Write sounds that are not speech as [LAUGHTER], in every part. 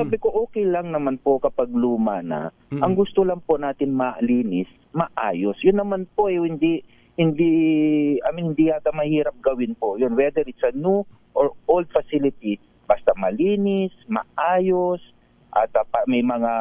sabi ko, okay lang naman po kapag luma na. Ang gusto lang po natin malinis, maayos. Yun naman po, eh, hindi, hindi, I mean, hindi yata mahirap gawin po. Yun, whether it's a new or old facility, basta malinis, maayos, at pa- may mga,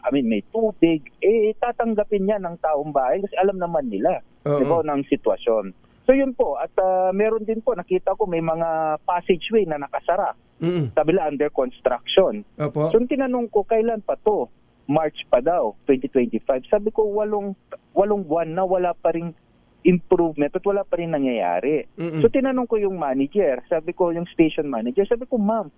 I mean, may tubig, eh, tatanggapin yan ng taong bahay kasi alam naman nila, Oo. di ba, ng sitwasyon. So yun po, at ah, meron din po, nakita ko may mga passageway na nakasara. Mm. Sabi nila under construction. Opo. So tinanong ko, kailan pa to? March pa daw, 2025. Sabi ko, walong, walong buwan na wala pa rin improvement at wala pa rin nangyayari. Mm-mm. So tinanong ko yung manager, sabi ko yung station manager, sabi ko, ma'am,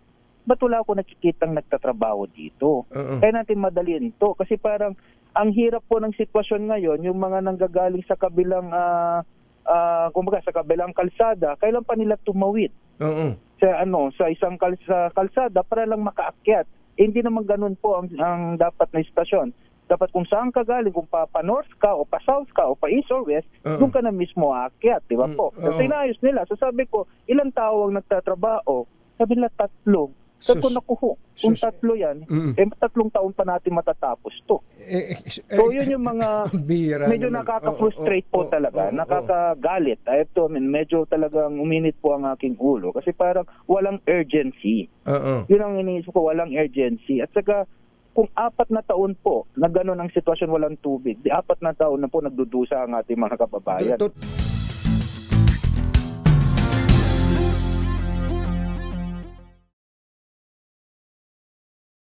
ba't wala ako nakikitang nagtatrabaho dito? Oo. Kaya natin madaliin to. Kasi parang ang hirap po ng sitwasyon ngayon, yung mga nanggagaling sa kabilang, ah ah, kumbaga sa kabilang kalsada, kailan pa nila tumawid? Oo. Sa ano sa isang kal- sa kalsada para lang makaakyat. Eh, hindi naman ganun po ang, ang dapat na istasyon. Dapat kung saan ka galing, kung pa, pa north ka o pa south ka o pa east or west, Oo. doon ka na mismo aakyat, di ba Mm, po? Kasi inayos nila. So sabi ko, ilang tao ang nagtatrabaho? Sabi nila tatlo. Sabi ko, Sus. naku, kung Sus. tatlo yan, Mm. eh tatlong taon pa natin matatapos to. Eh, eh, So yun yung mga [LAUGHS] bira medyo nakaka-frustrate Oo, po oo, talaga, oo, oo. nakakagalit. I have to, I mean, medyo talagang uminit po ang aking ulo kasi parang walang urgency. Oo. Yun ang iniisip ko, walang urgency. At saka, kung apat na taon po na gano'n ang sitwasyon walang tubig, di apat na taon na po nagdudusa ang ating mga kababayan. Tut-